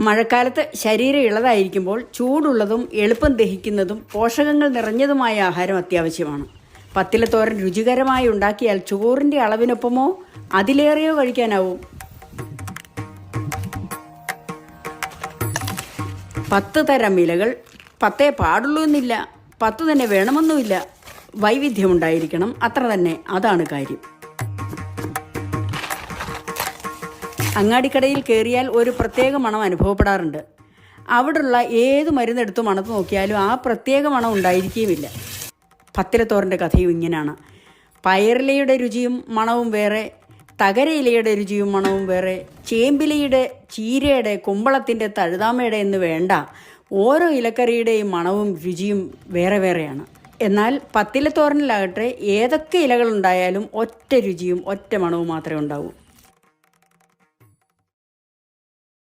മഴക്കാലത്ത് ശരീരം ഇളതായിരിക്കുമ്പോൾ ചൂടുള്ളതും എളുപ്പം ദഹിക്കുന്നതും പോഷകങ്ങൾ നിറഞ്ഞതുമായ ആഹാരം അത്യാവശ്യമാണ്. പത്തിലത്തോരൻ രുചികരമായി ഉണ്ടാക്കിയാൽ ചോറിന്റെ അളവിനൊപ്പമോ അതിലേറെയോ കഴിക്കാനാവും. പത്ത് തരം ഇലകൾ. പത്തേ പാടുള്ളൂ എന്നില്ല പത്ത് തന്നെ വേണമെന്നുമില്ല. വൈവിധ്യമുണ്ടായിരിക്കണം. അത്ര തന്നെ. അതാണ് കാര്യം. അങ്ങാടിക്കടയിൽ കയറിയാൽ ഒരു പ്രത്യേക മണം അനുഭവപ്പെടാറുണ്ട്. അവിടെയുള്ള ഏത് മരുന്നെടുത്ത് മണത്ത് നോക്കിയാലും ആ പ്രത്യേക മണം ഉണ്ടായിരിക്കുകയുമില്ല. പത്തിലത്തോറിന്റെ കഥയും ഇങ്ങനെയാണ് പയറിലയുടെ രുചിയും മണവും വേറെ തകരയിലയുടെ രുചിയും മണവും വേറെ ചേമ്പിലയുടെ ചീരയുടെ കുമ്പളത്തിന്റെ തഴുതാമയുടെ എന്ന് വേണ്ട ഓരോ ഇലക്കറിയുടെയും മണവും രുചിയും വേറെ വേറെയാണ്. എന്നാൽ പത്തിലത്തോരനിലാകട്ടെ ഏതൊക്കെ ഇലകളുണ്ടായാലും ഒറ്റ രുചിയും ഒറ്റ മണവും മാത്രമേ ഉണ്ടാവൂ.